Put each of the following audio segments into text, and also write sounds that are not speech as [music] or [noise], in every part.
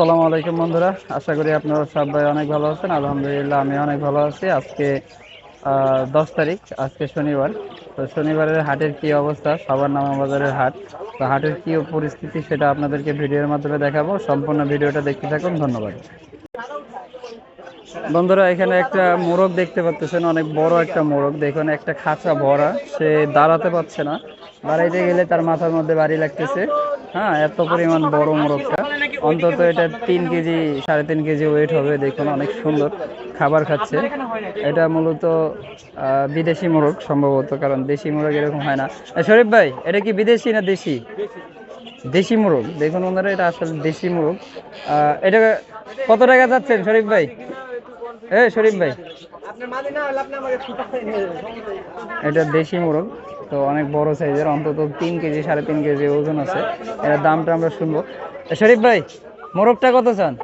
আসসালামু আলাইকুম বন্ধুরা। আশা করি আপনারা সবাই অনেক ভালো আছেন। আলহামদুলিল্লাহ, আমি অনেক ভালো আছি। আজকে দশ তারিখ, আজকে শনিবার। তো শনিবারের হাটের কি অবস্থা? সবার নামা বাজারের হাট। তো হাটের কি পরিস্থিতি সেটা আপনাদেরকে ভিডিওর মাধ্যমে দেখাবো। সম্পূর্ণ ভিডিওটা দেখতে থাকুন। ধন্যবাদ। বন্ধুরা, এখানে একটা মোরগ দেখতে পাচ্ছেন। অনেক বড় একটা মোরগ। দেখুন, একটা খাঁচা ভরা। সে দাঁড়াতে পারছে না। দাঁড়াইতে গেলে তার মাথার মধ্যে বাড়ি লাগতেছে। হ্যাঁ এত পরিমাণ বড় মোরগটা। অন্তত এটা তিন কেজি সাড়ে তিন কেজি ওয়েট হবে দেখুন অনেক সুন্দর। খাবার খাচ্ছে। এটা মূলত বিদেশি মোরগ সম্ভবত কারণ দেশি মোরগ এরকম হয় না। শরীফ ভাই এটা কি বিদেশি না দেশি? দেশি মোরগ। দেখুন ওনারা এটা আসলে দেশি মোরগ। এটা কত টাকা যাচ্ছেন শরীফ ভাই? এ শরীফ ভাই। এটা দেশি মোরগ। তো অনেক বড় সাইজের, অন্তত তিন কেজি, সাড়ে তিন কেজি ওজন আছে। এটার দামটা আমরা শুনব। শরীফ ভাই, মোরগটা কত চান?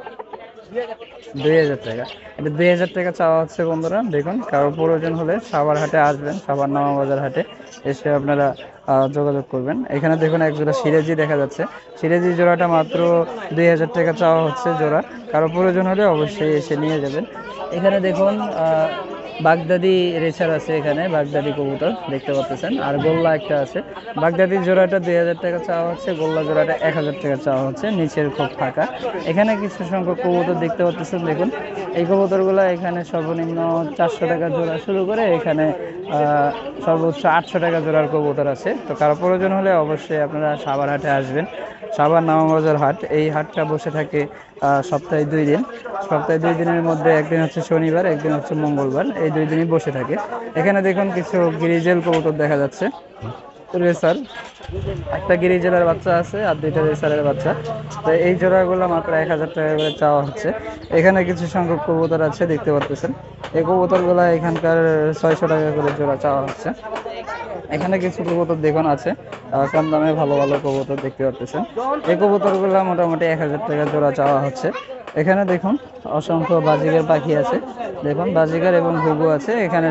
দুই হাজার টাকা। এটা দুই হাজার টাকা চাওয়া হচ্ছে বন্ধুরা, দেখুন, কারও প্রয়োজন হলে সাবার হাটে আসবেন সাবার নামা বাজার হাটে এসে আপনারা যোগাযোগ করবেন। এখানে দেখুন এক জোড়া সিরাজি দেখা যাচ্ছে। সিরাজি জোড়াটা মাত্র দুই হাজার টাকা চাওয়া হচ্ছে জোড়া। কারও প্রয়োজন হলে অবশ্যই এসে নিয়ে যাবেন। এখানে দেখুন বাগদাদি রেসার আছে এখানে, বাগদাদি কবুতর, দেখতে পাচ্ছেন। আর গোল্লা একটা আছে। বাগদাদি জোড়াটা দুই হাজার টাকা চাওয়া হচ্ছে, গোল্লা জোড়াটা এক হাজার টাকা চাওয়া হচ্ছে, নিচের খুব ফাঁকা। এখানে কিছু সংখ্যক কবুতর দেখতে পাচ্ছেন, দেখুন। এই কবুতরগুলো এখানে সর্বনিম্ন চারশো টাকা জোড়া শুরু করে, এখানে সর্বোচ্চ আটশো টাকা জোড়ার কবুতর আছে। তো কারও প্রয়োজন হলে অবশ্যই আপনারা সাবার হাটে আসবেন। সাবার নামাবাজার হাট। এই হাটটা বসে থাকে সপ্তাহে দুই দিন। সপ্তাহে দুই দিনের মধ্যে একদিন হচ্ছে শনিবার, একদিন হচ্ছে মঙ্গলবার। এই দুই দিনই বসে থাকে। এখানে দেখুন কিছু গিরিজেল কবুতর দেখা যাচ্ছে। রেসার, একটা গিরিজেলের বাচ্চা আছে আর দুইটা রেসারের বাচ্চা। তো এই জোড়াগুলো মাত্র এক হাজার টাকা করে চাওয়া হচ্ছে। এখানে কিছু সংখ্যক কবুতর আছে, দেখতে পাচ্ছেন এই কবুতরগুলো এখানকার ছয়শো টাকা করে জোড়া চাওয়া হচ্ছে। এখানে কিছু কবুতর দেখুন আছে। কম দামে ভালো ভালো কবুতর দেখতে পাচ্ছেন এই কবুতরগুলো মোটামুটি এক হাজার টাকা জোড়া চাওয়া হচ্ছে। এখানে দেখুন অসংখ্য বাজিগার পাখি আছে। দেখুন, বাজিগার এবং ঘুঘু আছে। এখানে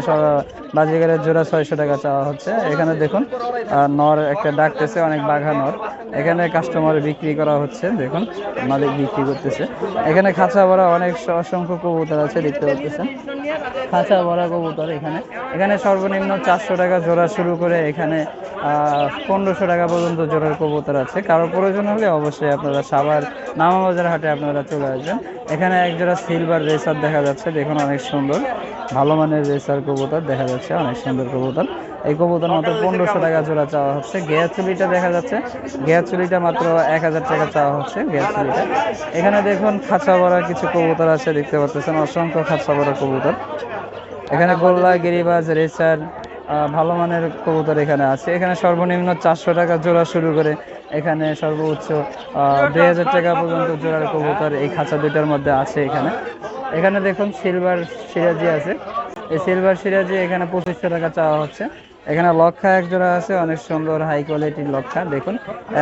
বাজিগারের জোড়া ছয়শো টাকা চাওয়া হচ্ছে। এখানে দেখুন নর একটা ডাকতেছে, অনেক বাঘা নর। এখানে কাস্টমার বিক্রি করা হচ্ছে, দেখুন, মালিক বিক্রি করতেছে। এখানে খাঁচা ভরা অনেক অসংখ্য কবুতর আছে, দেখতে পাচ্ছেন। খাঁচা ভরা কবুতর এখানে। এখানে সর্বনিম্ন চারশো টাকা জোড়া শুরু করে এখানে পনেরোশো টাকা পর্যন্ত জোড়ার কবুতর আছে। কারও প্রয়োজন হলে অবশ্যই আপনারা সাবার নামাবাজার হাটে আপনারা চলে আসবেন। এখানে এক জোড়া সিলভার রেসার দেখা যাচ্ছে, দেখুন অনেক সুন্দর। ভালো মানের রেসার কবুতর দেখা যাচ্ছে, অনেক সুন্দর কবুতর। এই কবুতর মাত্র পনেরোশো টাকা জোড়া চাওয়া হচ্ছে। গেয়া চুলিটা দেখা যাচ্ছে। গেয়া চুলিটা মাত্র এক হাজার টাকা চাওয়া হচ্ছে, গেয়া চুলিটা। এখানে দেখুন খাঁচা ভরা কিছু কবুতর আছে, দেখতে পাচ্ছেন। অসংখ্য খাঁচা ভরা কবুতর। এখানে গোল্লা, গিরিবাজ রেসার ভালো মানের কবুতর এখানে আছে। এখানে সর্বনিম্ন চারশো টাকা জোড়া শুরু করে এখানে সর্বোচ্চ দুই হাজার টাকা পর্যন্ত জোড়ার কবুতর এই খাঁচা দুটার মধ্যে আছে এখানে। এখানে দেখুন সিলভার সিরাজি আছে। এই সিলভার সিরাজি এখানে পঁচিশশো টাকা চাওয়া হচ্ছে। এখানে লক্ষা এক জোড়া আছে, অনেক সুন্দর হাই কোয়ালিটির লক্ষা, দেখুন।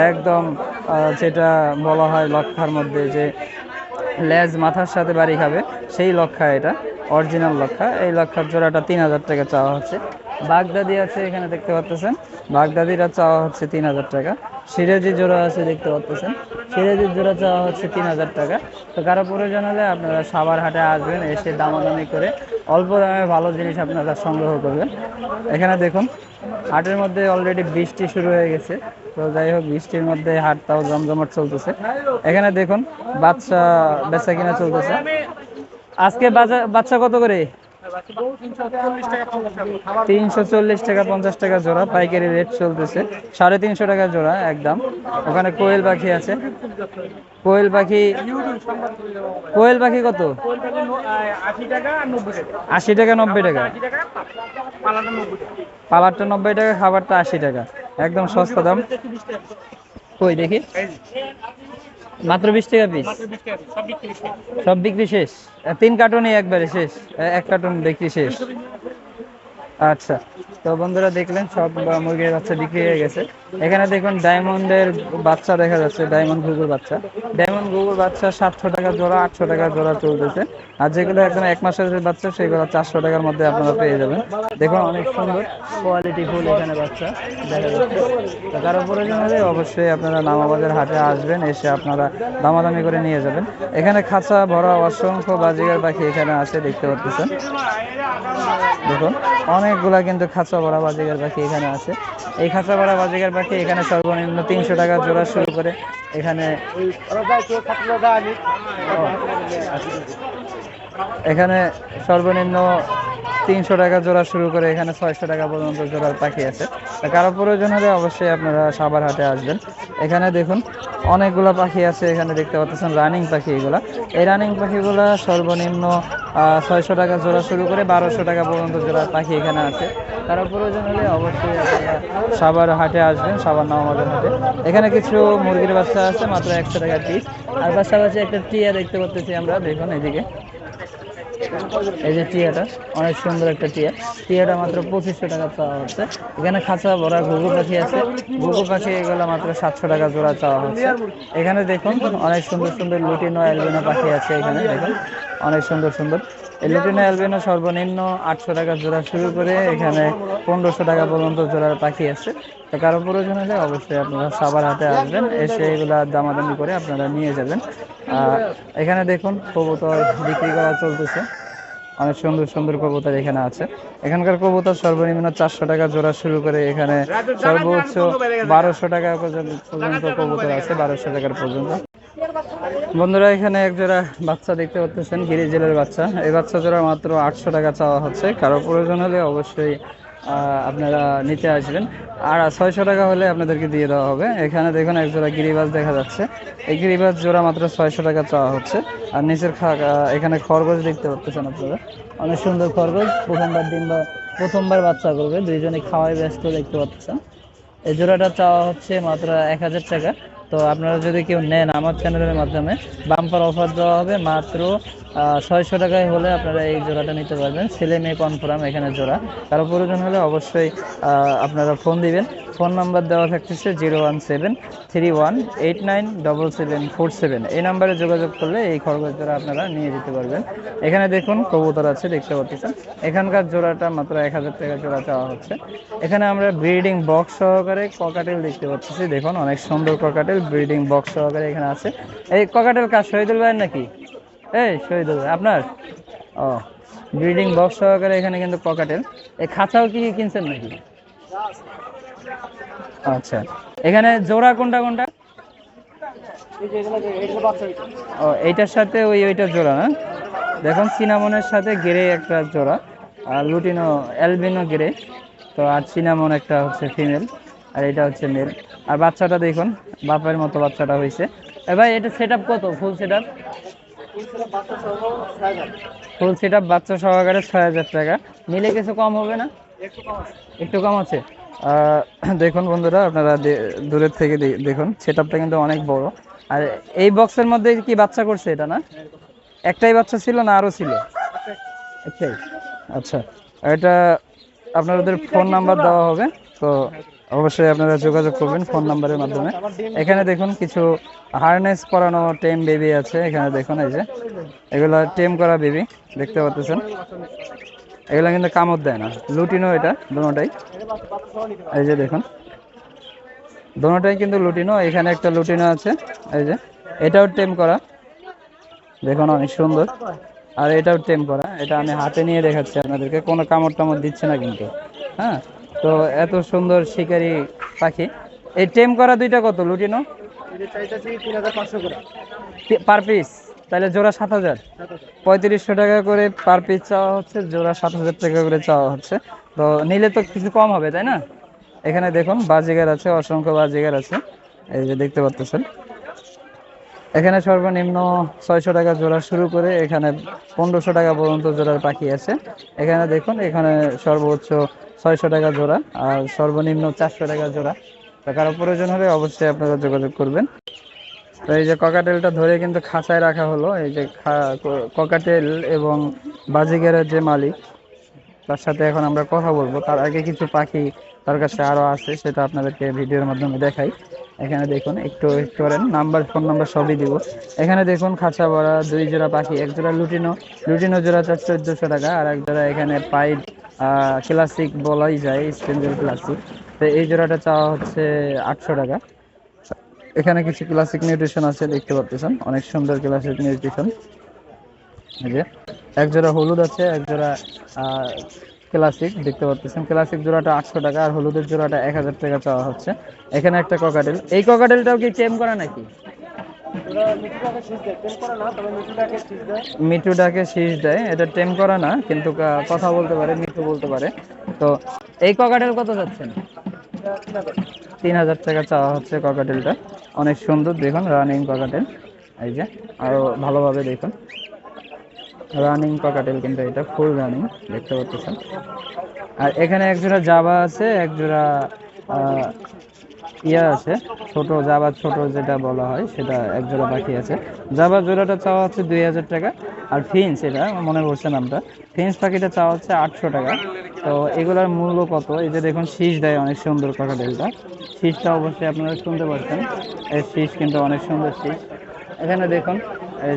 একদম যেটা বলা হয় লক্ষার মধ্যে যে লেজ মাথার সাথে বাড়ি খাবে, সেই লক্ষা এটা, অরিজিনাল লক্ষা। এই লক্ষার জোড়াটা তিন হাজার টাকা চাওয়া হচ্ছে। বাগদাদি আছে এখানে দেখতে পাচ্ছেন বাগদাদিরা চাওয়া হচ্ছে তিন হাজার টাকা। সিরাজি জোড়া আছে দেখতে পাচ্ছেন সিরাজির জোড়া চাওয়া হচ্ছে তিন হাজার টাকা। তো কারও প্রয়োজন হলে আপনারা সাবার হাটে আসবেন, এসে দামাদামি করে অল্প দামে ভালো জিনিস আপনারা সংগ্রহ করবেন। এখানে দেখুন, হাটের মধ্যে অলরেডি বৃষ্টি শুরু হয়ে গেছে। তো যাই হোক, বৃষ্টির মধ্যে হাটটাও জমজমাট চলতেছে। এখানে দেখুন, বাচ্চা বেচা কিনা চলতেছে। আজকে বাচ্চা কত করে? তিনশো চল্লিশ টাকা পঞ্চাশ টাকা জোড়া, পাইকারি রেট চলতেছে। সাড়ে তিনশো টাকা জোড়া একদম। ওখানে কোয়েল পাখি আছে। কোয়েল পাখি কোয়েল পাখি কত? আশি টাকা নব্বই টাকা। পালারটা নব্বই টাকা, খাবারটা আশি টাকা। একদম সস্তা দাম। কই দেখি? মাত্র বিশ টাকা পিস সব বিক্রি শেষ। সব বিক্রি শেষ? তিন কার্টুনই একবারে শেষ এক কার্টুন বিক্রি শেষ। আচ্ছা তো বন্ধুরা দেখলেন সব মুরগির বাচ্চা বিক্রি হয়ে গেছে। এখানে দেখুন ডায়মন্ডের বাচ্চা দেখা যাচ্ছে, ডায়মন্ড ঘুঘুর বাচ্চা। ডায়মন্ড ঘুঘুর বাচ্চা সাতশো টাকা জোড়া, আটশো টাকা জোড়া চলতেছে। আর যেগুলো একদম এক মাসের বাচ্চা, সেগুলো চারশো টাকার মধ্যে আপনারা পেয়ে যাবেন। দেখুন অনেক সুন্দর কোয়ালিটি ফুল এখানে বাচ্চা দেখা যাচ্ছে। তো কারও প্রয়োজন হলে অবশ্যই আপনারা নামাবাজার হাটে আসবেন, এসে আপনারা দামাদামি করে নিয়ে যাবেন। এখানে খাঁচা, ভরা, অসংখ্য বাজিগার পাখি এখানে আছে, দেখতে পাচ্ছেন দেখুন, অনেকগুলা কিন্তু খাঁচা ভরা বাজিকার পাখি এখানে আছে। এই খাঁচা ভরা বাজিকার পাখি এখানে সর্বনিম্ন তিনশো টাকা জোড়া শুরু করে এখানে এখানে সর্বনিম্ন তিনশো টাকা জোড়া শুরু করে এখানে ছয়শো টাকা পর্যন্ত জোড়ার পাখি আছে। কারও প্রয়োজন হলে অবশ্যই আপনারা সাবার হাটে আসবেন। এখানে দেখুন, অনেকগুলো পাখি আছে এখানে দেখতে পাচ্ছেন রানিং পাখি এগুলা। এই রানিং পাখিগুলা সর্বনিম্ন ছয়শো টাকা জোড়া শুরু করে বারোশো টাকা পর্যন্ত জোড়ার পাখি এখানে আছে। কারও প্রয়োজন হলে অবশ্যই আপনারা সাবার হাটে আসবেন সাবার নামাজের হাটে। এখানে কিছু মুরগির বাচ্চা আছে, মাত্র একশো টাকা পিস আর পাশাপাশি একটা টিয়া দেখতে পাচ্ছি আমরা, দেখুন এদিকে। এই যে টিয়াটা, অনেক সুন্দর একটা টিয়া। টিয়াটা মাত্র পঁচিশশো টাকা চাওয়া হচ্ছে। এখানে খাঁচা ভরা ঘুঘু পাখি আছে। ঘুঘু পাখি এগুলো মাত্র সাতশো টাকা জোড়া চাওয়া হচ্ছে। এখানে দেখুন, অনেক সুন্দর সুন্দর লুটিনো অ্যালবিনো পাখি আছে এখানে, দেখুন। অনেক সুন্দর সুন্দর। লুটিনো অ্যালবিনো সর্বনিম্ন আটশো টাকা জোড়া শুরু করে এখানে পনেরোশো টাকা পর্যন্ত জোড়ার পাখি আছে। তো কারও প্রয়োজন হলে অবশ্যই আপনারা সাবার হাতে আসবেন, এসে এগুলা দামাদামি করে আপনারা নিয়ে যাবেন। এখানে দেখুন, কবুতর বিক্রি করা চলতেছে। অনেক সুন্দর সুন্দর কবুতর এখানে আছে। এখানকার কবুতর সর্বনিম্ন চারশো টাকা জোড়া শুরু করে এখানে সর্বোচ্চ বারোশো টাকা পর্যন্ত কবুতর আছে, বারোশো টাকার পর্যন্ত। বন্ধুরা, এখানে এক জোড়া বাচ্চা দেখতে পাচ্ছেন গিরি জেলের বাচ্চা। এই বাচ্চা জোড়া মাত্র আটশো টাকা চাওয়া হচ্ছে। কারও প্রয়োজন হলে অবশ্যই আপনারা নিতে আসবেন। আর ছয়শো টাকা হলে আপনাদেরকে দিয়ে দেওয়া হবে। এখানে দেখুন এক জোড়া গিরিবাজ দেখা যাচ্ছে। এই গিরিবাজ জোড়া মাত্র ছয়শো টাকা চাওয়া হচ্ছে। আর নিচের খা- এখানে খরগোশ দেখতে পাচ্ছেন আপনারা। অনেক সুন্দর খরগোশ। প্রথমবার দিন বা প্রথমবার বাচ্চা করবে। দুইজনে খাওয়াই ব্যস্ত দেখতে পাচ্ছেন। এই জোড়াটা চাওয়া হচ্ছে মাত্র এক হাজার টাকা। তো আপনারা যদি কেউ নেন আমার চ্যানেলের মাধ্যমে, বাম্পার অফার দেওয়া হবে মাত্র ছয়শো টাকায় হলে আপনারা এই জোড়াটা নিতে পারবেন। ছেলে মেয়ে কনফার্ম এখানে জোড়া। কারও প্রয়োজন হলে অবশ্যই আপনারা ফোন দিবেন। ফোন নাম্বার দেওয়া থাকতেছে zero one seven three one eight nine double seven four seven. এই নাম্বারে যোগাযোগ করলে এই খরগোশ জোড়া আপনারা নিয়ে যেতে পারবেন। এখানে দেখুন কবুতর আছে, দেখতে পাচ্ছেন। এখানকার জোড়াটা মাত্র এক হাজার টাকা জোড়া চাওয়া হচ্ছে। এখানে আমরা ব্রিডিং বক্স সহকারে ককাটেল দেখতে পাচ্ছি। দেখুন, অনেক সুন্দর ককাটেল, ব্রিডিং বক্স সহকারে এখানে আছে। এই ককাটেল কাজ শহীদুল ভাই নাকি? এই শহীদুল ভাই, আপনার? ও, ব্রিডিং বক্স সহকারে এখানে কিন্তু ককাটেল। এই খাঁচাও কি কিনছেন নাকি? আচ্ছা। এখানে জোড়া কোনটা কোনটা? ও এইটার সাথে ওই ওইটার জোড়া না? দেখুন সিনামনের সাথে গেরে একটা জোড়া আর লুটিনো অ্যালবিনো গেরে। তো আর সিনামন একটা হচ্ছে ফিমেল আর এটা হচ্ছে মেল। আর বাচ্চাটা দেখুন বাপের মতো বাচ্চাটা হয়েছে এ ভাই এটা সেট কত? Full setup full setup বাচ্চা সহকারে ছয় হাজার টাকা। নিলে কিছু কম হবে না? একটু কম আছে? [clears throat] দেখুন বন্ধুরা, আপনারা দূরের থেকে দেখুন সেট আপটা কিন্তু অনেক বড়। আর এই বক্সের মধ্যে কি বাচ্চা করছে এটা না? একটাই বাচ্চা ছিল না আরও ছিল? একটাই। আচ্ছা এটা আপনাদের ফোন নাম্বার দেওয়া হবে, তো অবশ্যই আপনারা যোগাযোগ করবেন ফোন নাম্বারের মাধ্যমে। এখানে দেখুন, কিছু হারনেস করানো টেম বেবি আছে, এখানে দেখুন এই যে। এগুলা টেম করা বেবি দেখতে পাচ্ছেন। এগুলা কিন্তু কামড় দেয় না। লুটিনো এটা দুটোটাই এই যে দেখুন। দুটোটাই কিন্তু লুটিনো এখানে একটা লুটিনো আছে। এই যে এটাও টেম করা। দেখুন অনেক সুন্দর। আর এটাও টেম করা। এটা আমি হাতে নিয়ে দেখাচ্ছি আপনাদেরকে। কোনো কামড় টামড় দিচ্ছে না কিন্তু। হ্যাঁ? তো এত সুন্দর শিকারি পাখি। এই টেম করা দুইটা কত লুটিনো পার পিস? তাহলে জোড়া সাত হাজার। পঁয়ত্রিশশো টাকা করে পার পিস চাওয়া হচ্ছে, জোড়া সাত হাজার টাকা করে চাওয়া হচ্ছে। তো নিলে তো কিছু কম হবে, তাই না? এখানে দেখুন, বাজিগার আছে, অসংখ্য বাজিগার আছে। এই যে দেখতে পাচ্ছেন। এখানে সর্বনিম্ন ছয়শো টাকা জোড়া শুরু করে, এখানে পনেরোশো টাকা পর্যন্ত জোড়ার পাখি আছে। এখানে দেখুন, এখানে সর্বোচ্চ ছয়শো টাকা জোড়া আর সর্বনিম্ন চারশো টাকা জোড়া। কারও প্রয়োজন হলে অবশ্যই আপনারা যোগাযোগ করবেন। তো এই যে ককাটেলটা ধরে কিন্তু খাঁচায় রাখা হলো। এই যে ককাটেল এবং বাজিগারের যে মালিক, তার সাথে এখন আমরা কথা বলব। তার আগে কিছু পাখি তার কাছে আরও আছে, সেটা আপনাদেরকে ভিডিওর মাধ্যমে দেখাই। এখানে দেখুন, একটু একটু করেন। নাম্বার ফোন নাম্বার সবই দিব। এখানে দেখুন, খাঁচা ভরা, দুই জোড়া পাখি, এক জোড়া লুটিনো লুটিনো জোড়া চার চোদ্দশো টাকা, আর এক জোড়া এখানে পাইড ক্লাসিক বলাই যায় স্পেঞ্জেল ক্লাসিক তো এই জোড়াটা চাওয়া হচ্ছে আটশো টাকা। এখানে কিছু ক্লাসিক নিউট্রিশন আছে, দেখতে পাচ্ছেন অনেক সুন্দর ক্লাসিক নিউট্রিশন যে, এক জোড়া হলুদ আছে, এক জোড়া ক্লাসিক দেখতে পাচ্ছেন ক্লাসিক জোড়াটা আটশো টাকা, আর হলুদের জোড়াটা এক হাজার টাকা চাওয়া হচ্ছে। এখানে একটা ককাটেল এই ককাটেলটাও কি চেম করা নাকি? মিঠু ডাকে শীষ দেয়, এটা টেম করা না, কিন্তু কথা বলতে পারে, মিঠু বলতে পারে। তো এই ককাটেল কত যাচ্ছেন? তিন হাজার টাকা চাওয়া হচ্ছে ককাটেলটা অনেক সুন্দর, দেখুন রানিং ককাটেল এই যে, আরও ভালোভাবে দেখুন। রানিং ককাটেল কিন্তু এটা ফুল রানিং দেখতে পাচ্ছেন। আর এখানে একজোড়া জাবা আছে একজোড়া ইয়া আছে, ছোট জাবা ছোট যেটা বলা হয়, সেটা এক জোড়া পাখি আছে। জাবা জোড়াটা চাওয়া হচ্ছে দুই হাজার টাকা, আর ফিন্স এটা, মনে পড়ছে নামটা। ফিন্স পাখিটা চাওয়া হচ্ছে আটশো টাকা। তো এগুলার মূল্য কত? এই যে দেখুন, শীষ দেয় অনেক সুন্দর কথা কাকাডেলটা শীষটা অবশ্যই আপনারা শুনতে পাচ্ছেন এই শীষ কিন্তু অনেক সুন্দর শীষ। এখানে দেখুন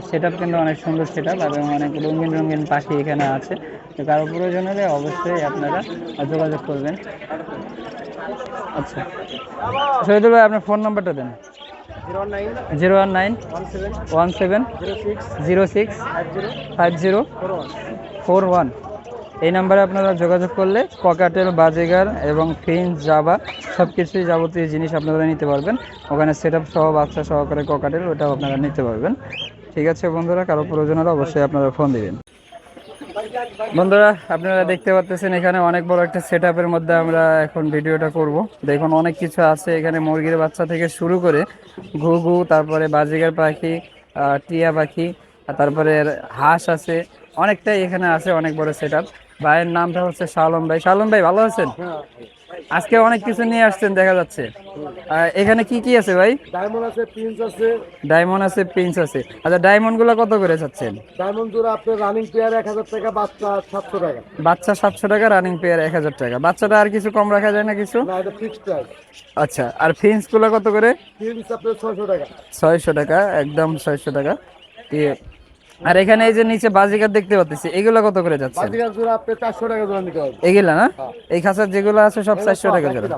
সেট আপ কিন্তু অনেক সুন্দর সেট আপ এবং অনেক রঙিন রঙিন পাখি এখানে আছে। তো কারও প্রয়োজন হলে অবশ্যই আপনারা যোগাযোগ করবেন। আচ্ছা। শহীদুল ভাই, আপনার ফোন নাম্বারটা দেন। Zero one nine one seven zero six, five zero four one. এই নাম্বারে আপনারা যোগাযোগ করলে ককাটেল বাজেগার এবং ফিন্স জাবা সব কিছুই যাবতীয় জিনিস আপনারা নিতে পারবেন। ওখানে সেট আপ সহ, বাচ্চা সহকারে ককাটেল ওটাও আপনারা নিতে পারবেন। ঠিক আছে বন্ধুরা, কারও প্রয়োজন হলে অবশ্যই আপনারা ফোন দিবেন। বন্ধুরা, আপনারা দেখতে পাচ্ছেন এখানে অনেক বড় একটা সেট মধ্যে আমরা এখন ভিডিওটা করব। দেখুন, অনেক কিছু আছে এখানে মুরগির বাচ্চা থেকে শুরু করে ঘুঘু, তারপরে বাজিগার পাখি টিয়া পাখি তারপরে হাঁস আছে। অনেকটাই এখানে আছে অনেক বড় সেট ভাইয়ের নামটা হচ্ছে শালম ভাই। শালম ভাই, ভালো আছেন? আজকে অনেক কিছু নিয়ে আসছেন দেখা যাচ্ছে। এখানে কি কি আছে ভাই? ডায়মন্ড আছে প্রিন্স আছে। ডায়মন্ড আছে প্রিন্স আছে। আচ্ছা ডায়মন্ডগুলো কত করে চাচ্ছেন? ডায়মন্ড জোড়া আপনার রানিং পেয়ার এক হাজার টাকা বাচ্চা সাতশো টাকা। বাচ্চা সাতশো টাকা রানিং পেয়ার এক হাজার টাকা। বাচ্চাটা আর কিছু কম রাখা যায় না কিছু? না এটা ফিক্সড প্রাইস আচ্ছা আর ফিন্সগুলো কত করে? প্রিন্স আপনার ছয়শো টাকা। ছয়শো টাকা একদম ছয়শো টাকা। দিয়ে আর এখানে এই যে নিচে বাজিকার দেখতে পাচ্ছি এগুলো কত করে যাচ্ছে? বাজিকার জোড়া আপনার চারশো টাকা জোড়া নিতে হবে। এগুলা না? এই খাঁচার যেগুলো আছে সব চারশো টাকা করে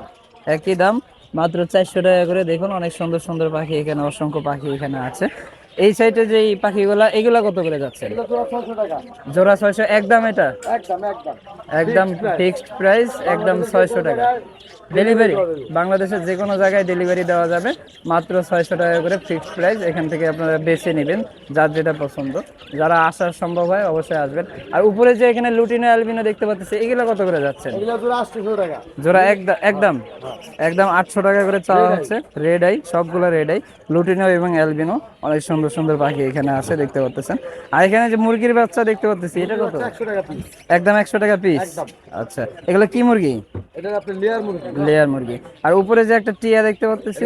একই দাম মাত্র চারশো টাকা করে। দেখুন অনেক সুন্দর সুন্দর পাখি এখানে অসংখ্য পাখি এখানে আছে। এই সাইডে যে এই পাখিগুলা এগুলা কত করে যাচ্ছে? জোড়া ছয়শো একদম এটা? একদম একদম। ফিক্সড প্রাইস একদম ছয়শো টাকা। ডেলিভারি বাংলাদেশের যে কোনো জায়গায় ডেলিভারি দেওয়া যাবে। মাত্র ছয়শো টাকা করে ফিক্সড প্রাইস এখান থেকে আপনারা বেছে নেবেন যার যেটা পছন্দ। যারা আসার সম্ভব হয় অবশ্যই আসবেন। আর উপরে যে এখানে লুটিনো অ্যালবিনো দেখতে পাচ্ছি এগুলো কত করে যাচ্ছে? জোড়া একদম। একদম আটশো টাকা করে চাওয়া হচ্ছে। রেড আই সবগুলো রেড আই লুটিনো এবং অ্যালবিনো অনেক সুন্দর সুন্দর পাখি এখানে আছে দেখতে পাচ্ছেন আর এখানে যে মুরগির বাচ্চা দেখতে পাচ্ছি এটা কত? একদম একশো টাকা পিস আচ্ছা এগুলো কি মুরগি? এটা আপনার লেয়ার মুরগি। লেয়ার মুরগি। আর উপরে যে একটা টিয়া দেখতে পাচ্ছি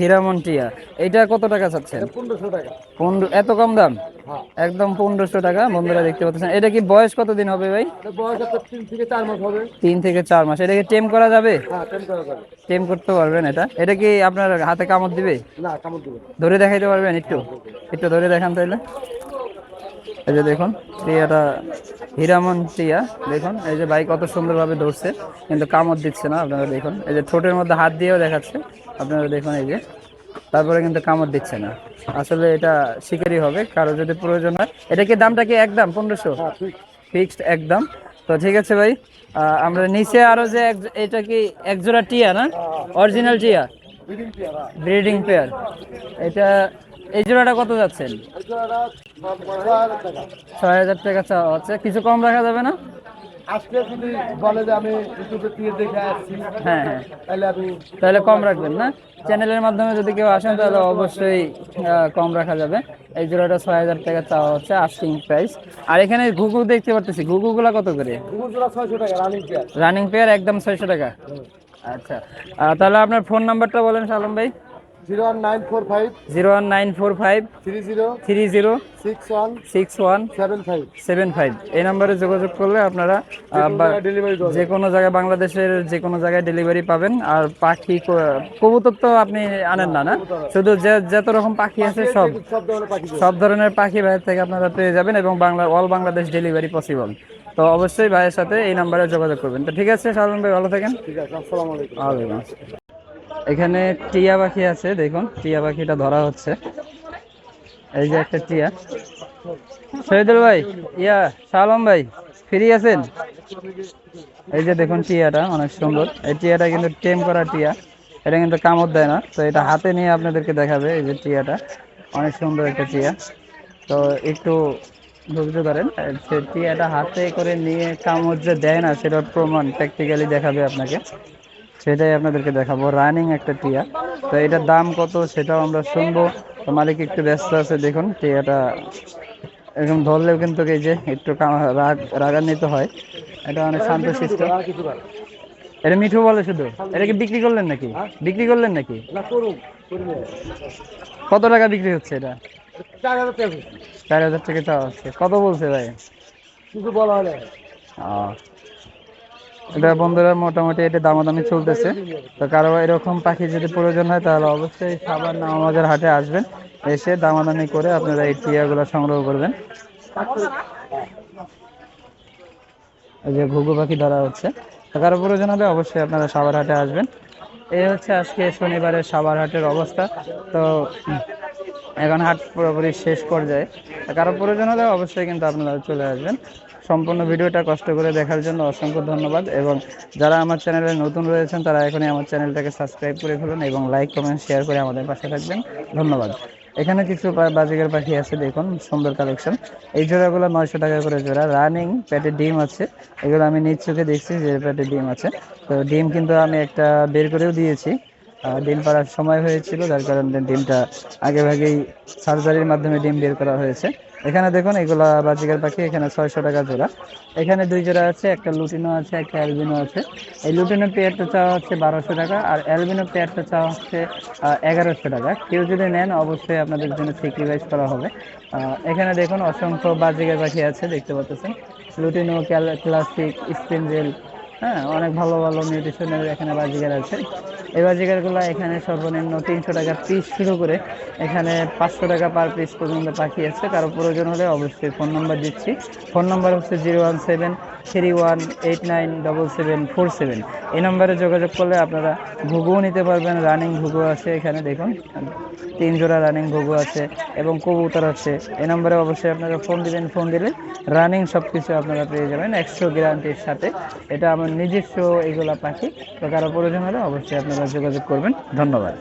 হিরামন টিয়া। এটা কত টাকা চাচ্ছেন? এটা পনেরো এত কম দাম? হ্যাঁ। একদম পনেরোশো টাকা বন্ধুরা দেখতে পাচ্ছেন। এটা কি বয়স কতদিন হবে ভাই? তিন থেকে চার মাস হবে। তিন থেকে চার মাস। এটাকে টেম করা যাবে? হ্যাঁ টেন করা যাবে। টেম করতে পারবেন এটা। এটা কি আপনার হাতে কামড় দিবে? না কামড় দেবে ধরে দেখাইতে পারবেন একটু? একটু ধরে দেখান তাইলে। এই যে দেখুন টিয়াটা হিরামন টিয়া দেখুন এই যে ভাই কত সুন্দরভাবে ধরছে কিন্তু কামড় দিচ্ছে না আপনারা দেখুন। এই যে ঠোঁটের মধ্যে হাত দিয়েও দেখাচ্ছে আপনারা দেখুন এই যে তারপরে কিন্তু কামড় দিচ্ছে না। আসলে এটা শিকারই হবে কারও যদি প্রয়োজন হয়। এটা কি দামটা কি একদম পনেরোশো? হ্যাঁ ফিক্সড একদম। তো ঠিক আছে ভাই আমরা নিচে আরও যে এটা কি একজোড়া টিয়া না? অরিজিনাল টিয়া? ব্রিডিং টিয়া ব্রিডিং পেয়ার এটা এই জোড়াটা কত যাচ্ছেন? ছয় হাজার টাকা চাওয়া হচ্ছে কিছু কম রাখা যাবে না? হ্যাঁ হ্যাঁ। তাহলে কম রাখবেন না? চ্যানেলের মাধ্যমে যদি কেউ আসেন তাহলে অবশ্যই কম রাখা যাবে। এই জোড়াটা ছয় হাজার টাকা চাওয়া হচ্ছে আস্কিং প্রাইস আর এখানে ঘুঘু দেখতে পারতেছি। ঘুঘুগুলা কত করে? রানিং পেয়ার একদম ছয়শো টাকা। আচ্ছা। তাহলে আপনার ফোন নাম্বারটা বলেন সালম ভাই। Zero one nine four five zero one nine four five three zero three zero six one six one seven five seven five এই নাম্বারে যোগাযোগ করলে আপনারা যে কোনো জায়গায় বাংলাদেশের যে কোনো জায়গায় ডেলিভারি পাবেন। আর পাখি কবুতর তো আপনি আনেন না না? শুধু যে যত রকম পাখি আছে সব সব ধরনের পাখি ভাইয়ের থেকে আপনারা পেয়ে যাবেন এবং Bangla all Bangladesh delivery possible তো অবশ্যই ভাইয়ের সাথে এই নাম্বারে যোগাযোগ করবেন। তো ঠিক আছে সালমান ভাই ভালো থাকেন। ঠিক আছে আসসালামু আলাইকুম। ওয়ালাইকুম আসসালাম। এখানে টিয়া পাখি আছে, দেখুন, টিয়া পাখিটা ধরা হচ্ছে। এই যে একটা টিয়া। শহীদুল ভাই, ইয়া শালম ভাই, ফ্রি আছেন? এই যে দেখুন টিয়াটা, অনেক সুন্দর। এই টিয়াটা কিন্তু টেম করা টিয়া। এটা কিন্তু কামড় দেয় না, তো এটা হাতে নিয়ে আপনাদেরকে দেখাবে, এই যে টিয়াটা। অনেক সুন্দর একটা টিয়া। তো একটু ধৈর্য ধরেন টিয়াটা হাতে করে নিয়ে কামড় যে দেয় না, সেটার প্রমাণ প্র্যাকটিক্যালি দেখাবে আপনাকে। সেটাই আপনাদেরকে দেখাবো। রানিং একটা টিয়া। তো এটার দাম কত সেটাও আমরা শুনব। তো মালিক একটু ব্যস্ত আছে দেখুন। টিয়াটা এরকম ধরলেও কিন্তু এই যে একটু রাগ রাগান্বিত হয়। এটা অনেক শান্ত শিষ্ট এটা মিঠু বলে শুধু। এটা কি বিক্রি করলেন নাকি? বিক্রি করলেন নাকি? কত টাকা বিক্রি হচ্ছে এটা? চার হাজার টাকা। চাওয়া হচ্ছে কত বলছে ভাই? কিছু বলা হয় এটা বন্ধুরা মোটামুটি এটা দামাদামি চলতেছে। তো কারও এরকম পাখি যদি প্রয়োজন হয়, তাহলে অবশ্যই সাবার নামাজের হাটে আসবেন। এসে দামাদামি করে আপনারা এই টিয়াগুলো সংগ্রহ করবেন। এই যে ঘুঘু পাখি ধরা হচ্ছে। কারও প্রয়োজন হলে অবশ্যই আপনারা সাবার হাটে আসবেন। এই হচ্ছে আজকে শনিবারের সাবার হাটের অবস্থা। তো এখন হাট পুরোপুরি শেষ পর্যায়ে। কারও প্রয়োজন হলে অবশ্যই কিন্তু আপনারা চলে আসবেন। সম্পূর্ণ ভিডিওটা কষ্ট করে দেখার জন্য অসংখ্য ধন্যবাদ এবং যারা আমার চ্যানেলে নতুন রয়েছেন, তারা এখনই আমার চ্যানেলটাকে সাবস্ক্রাইব করে ফেলুন এবং লাইক, কমেন্ট, শেয়ার করে আমাদের পাশে থাকবেন। ধন্যবাদ। এখানে কিছু বাজিকার পাখি আছে, দেখুন, সুন্দর কালেকশন। এই জোড়াগুলো নয়শো টাকা করে জোড়া। রানিং পেটে ডিম আছে। এগুলো আমি নিজ চোখে দেখছি যে পেটে ডিম আছে। তো ডিম কিন্তু আমি একটা বের করেও দিয়েছি। ডিম পাড়ার সময় হয়েছিল, যার কারণে ডিমটা আগে ভাগেই সার্জারির মাধ্যমে ডিম বের করা হয়েছে। এখানে দেখুন, এগুলা বাজিকার পাখি, এখানে ছয়শো টাকা জোড়া। এখানে দুই জোড়া আছে, একটা লুটিনো আছে, একটা অ্যালবিনো আছে। এই লুটিনো পেয়ারটা চাওয়া হচ্ছে বারোশো টাকা, আর অ্যালবিনো পেয়ারটা চাওয়া হচ্ছে এগারোশো টাকা। কেউ যদি নেন, অবশ্যই আপনাদের জন্য সেক্রিফাইস করা হবে। এখানে দেখুন, অসংখ্য বাজিকার পাখি আছে, দেখতে পাচ্ছেন। লুটিনো ক্লাসিক স্পেঞ্জেল হ্যাঁ অনেক ভালো ভালো নিউট্রিশনের এখানে বাজিগার আছে। এই বাজিগারগুলো এখানে সর্বনিম্ন তিনশো টাকা পিস শুরু করে এখানে পাঁচশো টাকা পার পিস পর্যন্ত পাখি আছে। কারও প্রয়োজন হলে অবশ্যই ফোন নাম্বার দিচ্ছি। ফোন নাম্বার হচ্ছে zero one seven three one eight nine double seven four seven. এই নম্বরে যোগাযোগ করলে আপনারা ঘুঘুও নিতে পারবেন রানিং ঘুঘু আছে এখানে, দেখুন। তিন জোড়া রানিং ঘুঘু আছে এবং কবুতর আছে। এই নম্বরে অবশ্যই আপনারা ফোন দিবেন ফোন দিলে রানিং সব কিছু আপনারা পেয়ে যাবেন একশো গ্যারান্টির সাথে। এটা আমার নিজস্ব এগুলা পাখি, তো কারও প্রয়োজন হলে অবশ্যই আপনারা যোগাযোগ করবেন। ধন্যবাদ।